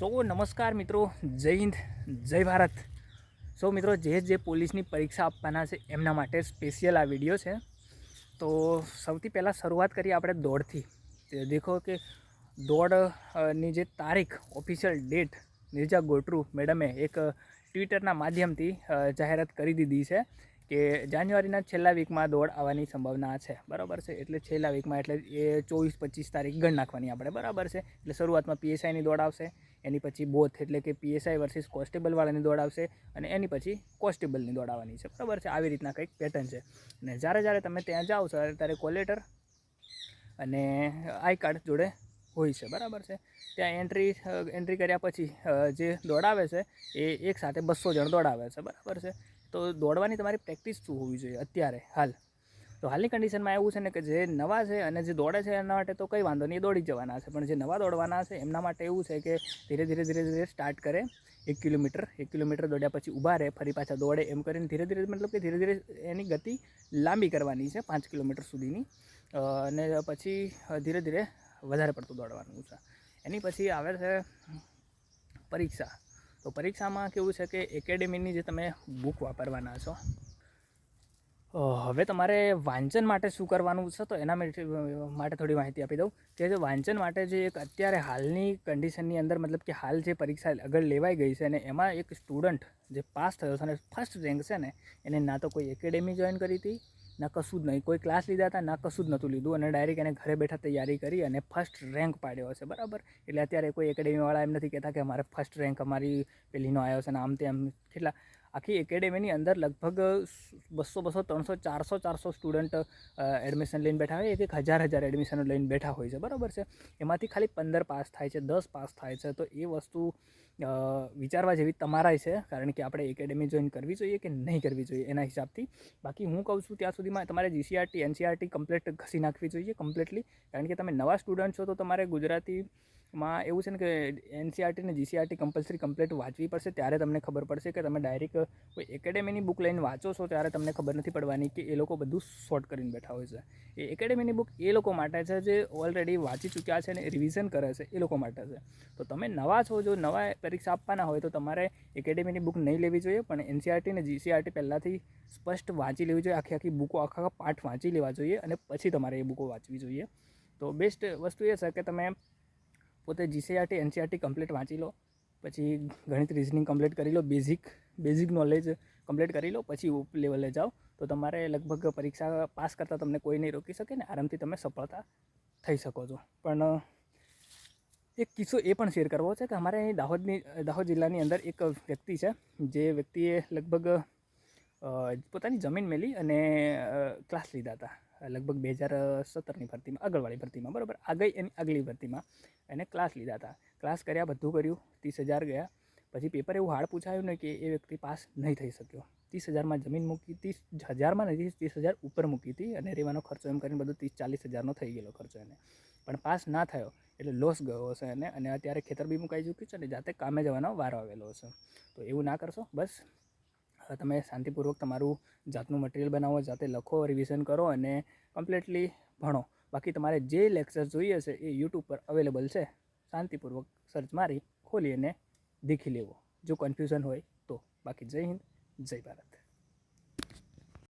સો નમસ્કાર મિત્રો, જય હિન્દ, જય ભારત. સો મિત્રો, જે જે પોલીસની પરીક્ષા આપવાના છે એમના માટે સ્પેશિયલ આ વીડિયો છે. તો સૌથી પહેલાં શરૂઆત કરીએ આપણે દોડથી. દેખો કે દોડની જે તારીખ ઓફિશિયલ ડેટ નિર્જા ગોટરુ મેડમે એક ટ્વિટરના માધ્યમથી જાહેરાત કરી દીધી છે કે જાન્યુઆરીના છેલ્લા વીકમાં દોડ આવવાની સંભાવના છે. બરાબર છે? એટલે છેલ્લા વીકમાં, એટલે એ ચોવીસ પચીસ તારીખ ગણ નાખવાની આપણે. બરાબર છે? એટલે શરૂઆતમાં પીએસઆઈની દોડ આવશે. એની પછી બોથ એટલે કે પીએસઆઈ વર્સિસ કોન્સ્ટેબલવાળાની દોડ આવશે અને એની પછી કોન્સ્ટેબલની દોડ આવવાની છે. બરાબર છે? આવી રીતના કંઈક પેટર્ન છે. અને જ્યારે જ્યારે તમે ત્યાં જાઓ છો, ત્યારે કોલેટર અને આઈ કાર્ડ જોડે હોય છે. બરાબર છે? ત્યાં એન્ટ્રી એન્ટ્રી કર્યા પછી જે દોડાવે છે, એ એક સાથે બસો જણ દોડાવે છે. બરાબર છે? તો દોડવાની તમારી પ્રેક્ટિસ શું હોવી જોઈએ અત્યારે, હાલ? તો હાલની કન્ડિશનમાં એવું છે ને કે જે નવા છે અને જે દોડે છે એના માટે તો કંઈ વાંધો નહીં દોડી જવાના છે. પણ જે નવા દોડવાના છે, એમના માટે એવું છે કે ધીરે ધીરે ધીરે ધીરે સ્ટાર્ટ કરે, એક કિલોમીટર એક કિલોમીટર દોડ્યા પછી ઊભા રહે, ફરી પાછા દોડે, એમ કરીને ધીરે ધીરે મતલબ કે ધીરે ધીરે એની ગતિ લાંબી કરવાની છે, પાંચ કિલોમીટર સુધીની. અને પછી ધીરે ધીરે વધારે પડતું દોડવાનું છે. એની પછી આવે છે પરીક્ષા. તો પરીક્ષામાં કેવું છે કે એકેડેમીની જે તમે બુક વાપરવાના છો હવે તમારે વાંચન માટે શું કરવાનું છે? તો એના માટે થોડી માહિતી આપી દઉં. કે જે વાંચન માટે જે એક અત્યારે હાલની કન્ડિશનની અંદર મતલબ કે હાલ જે પરીક્ષા આગળ લેવાઈ ગઈ છે અને એમાં એક સ્ટુડન્ટ જે પાસ થયો છે અને ફર્સ્ટ રેન્ક છે ને, એને ના તો કોઈ એકેડેમી જોઈન કરી હતી, ના કશું જ નહીં. કોઈ ક્લાસ લીધા હતા, ના કશું જ નહોતું લીધું અને ડાયરેક્ટ એને ઘરે બેઠા તૈયારી કરી અને ફર્સ્ટ રેન્ક પાડ્યો છે બરાબર? એટલે અત્યારે કોઈ એકેડેમીવાળા એમ નથી કહેતા કે અમારે ફર્સ્ટ રેન્ક અમારી પેલીનો આવ્યો છે ને આમ તેમ કેટલા આખી એકેડેમીની અંદર લગભગ બસો બસો, ત્રણસો, ચારસો ચારસો સ્ટુડન્ટ એડમિશન લઈને બેઠા હોય. એક એક હજાર હજાર એડમિશનો લઈને બેઠા હોય છે. બરાબર છે? એમાંથી ખાલી પંદર પાસ થાય છે, દસ પાસ થાય છે. તો એ વસ્તુ વિચારવા જેવી તમારાય છે. કારણ કે આપણે એકેડેમી જોઈન કરવી જોઈએ કે નહીં કરવી જોઈએ એના હિસાબથી. બાકી હું કહું છું ત્યાં સુધીમાં તમારે જીસીઆરટી એનસીઆરટી કમ્પ્લીટ ઘસી નાખવી જોઈએ કમ્પ્લીટલી કારણ કે તમે નવા સ્ટુડન્ટ છો તો તમારે ગુજરાતીમાં એવું છે ને કે એનસીઆરટી ને જીસીઆરટી કમ્પલસરી કમ્પ્લીટ વાંચવી પડશે, ત્યારે તમને ખબર પડશે કે તમે ડાયરેક્ટ કોઈ એકેડેમીની બુક લઈને વાંચો છો, ત્યારે તમને ખબર નથી પડવાની કે એ લોકો બધું શોર્ટ કરીને બેઠા હોય છે. એ એકેડેમીની બુક એ લોકો માટે છે, જે ઓલરેડી વાંચી ચૂક્યા છે અને રિવિઝન કરે છે, એ લોકો માટે છે. તો તમે નવા છો, જો નવા પરીક્ષા આપવાના હોય, તો તમારે એકેડેમીની બુક નહીં લેવી જોઈએ, પણ એનસીઆરટી ને જીસીઆરટી પહેલાંથી સ્પષ્ટ વાંચી લેવી જોઈએ, આખી આખી બુકો, આખા આખા પાઠ વાંચી લેવા જોઈએ, અને પછી તમારે એ બુકો વાંચવી જોઈએ. તો બેસ્ટ વસ્તુ એ છે કે તમે પોતે જીસીઆરટી એનસીઆરટી કમ્પ્લીટ વાંચી લો, પછી ગણિત રિઝનિંગ કમ્પ્લીટ કરી લો બેઝિક બેઝિક નોલેજ કમ્પ્લીટ કરી લો, પછી ઉપ લેવલે જાઓ, તો તમારે લગભગ પરીક્ષા પાસ કરતાં તમને કોઈ નહીં રોકી શકે ને, આરામથી તમે સફળતા થઈ શકો છો. પણ, એક કિસ્સો એ પણ શેર કરવો છે કે અમારે અહીં દાહોદની, દાહોદ જિલ્લાની અંદર એક વ્યક્તિ છે, જે વ્યક્તિએ લગભગ પોતાની જમીન મેલી અને ક્લાસ લીધા હતા. લગભગ બે હજાર સત્તરની ભરતીમાં, આગળવાળી ભરતીમાં, બરાબર? આગળ એની આગલી ભરતીમાં એને ક્લાસ લીધા હતા. ક્લાસ કર્યા, બધું કર્યું, ત્રીસ હજાર ગયા. પછી પેપર એવું હાડ પૂછાયું ને કે એ વ્યક્તિ પાસ નહીં થઈ શક્યો. ત્રીસ હજારમાં જમીન મૂકી, ત્રીસ હજારમાં નથી ત્રીસ હજાર ઉપર મૂકી હતી અને રહેવાનો ખર્ચો એમ કરીને બધું ત્રીસ, ચાલીસ હજારનો થઈ ગયેલો ખર્ચો એને. પણ પાસ ના થયો, એટલે લોસ ગયો હશે એને. અને અત્યારે ખેતર બી મુકાઈ ચૂક્યું છે અને જાતે કામે જવાનો વારો આવેલો હશે. તો એવું ના કરશો? બસ. તમે શાંતિપૂર્વક તમારું જાતનું મટીરિયલ બનાવો, જાતે લખો રિવિઝન કરો અને કમ્પ્લીટલી ભણો. બાકી તમારે જે લેક્ચર જોઈએ છે એ યુટ્યુબ પર અવેલેબલ છે. શાંતિપૂર્વક સર્ચ મારી, ખોલી અને દેખી લેવો. જો કન્ફ્યુઝન હોય તો. બાકી જય હિન્દ, જય ભારત.